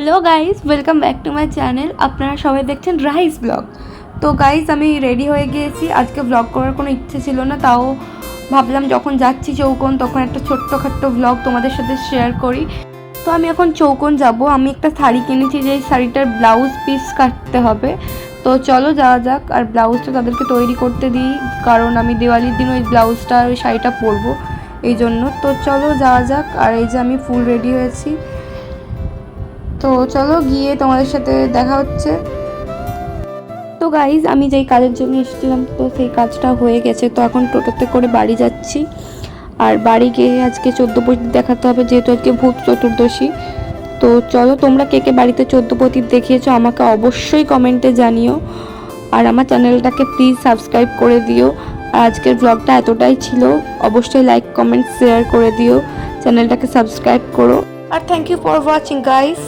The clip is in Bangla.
Hello guys welcome back to my channel আপনারা সবাই দেখছেন রাইস ব্লগ তো গাইস আমি রেডি হয়ে গিয়েছি। আজকে ব্লগ করার কোনো ইচ্ছে ছিল না, তাও ভাবলাম যখন যাচ্ছি চৌকোন তখন একটা ছোট্টখাট্টো ব্লগ তোমাদের সাথে শেয়ার করি। তো, আমি এখন চৌকোন যাব। আমি একটা শাড়ি কিনেছি যে শাড়িটার ব্লাউজ পিস কাটতে হবে। তো, চলো যাওয়া যাক। আর ব্লাউজটা তাদেরকে তৈরি করতে দিই, কারণ আমি দিওয়ালির দিন ওই ব্লাউজটা ওই শাড়িটা পরবো। এই জন্য। তো, চলো যাওয়া যাক। আর এই যে আমি ফুল রেডি হয়েছি। তো চলো গিয়ে তোমাদের সাথে দেখা হচ্ছে। তো গাইজ আমি যেই কাজের জন্য এসেছিলাম, তো সেই কাজটা হয়ে গেছে। তো এখন টোটোতে করে বাড়ি যাচ্ছি। আর বাড়ি গিয়ে আজকে চোদ্দ প্রদীপ দেখাতে হবে, যেহেতু আজকে ভূত চতুর্দশী। তো চলো, তোমরা কে কে বাড়িতে চোদ্দ প্রদীপ দেখিয়েছো, আমাকে অবশ্যই কমেন্টে জানিও। আর আমার চ্যানেলটাকে প্লিজ সাবস্ক্রাইব করে দিও। আর আজকের ব্লগটা এতটাই ছিল, অবশ্যই লাইক কমেন্ট শেয়ার করে দিও। চ্যানেলটাকে সাবস্ক্রাইব করো। আর thank you for watching guys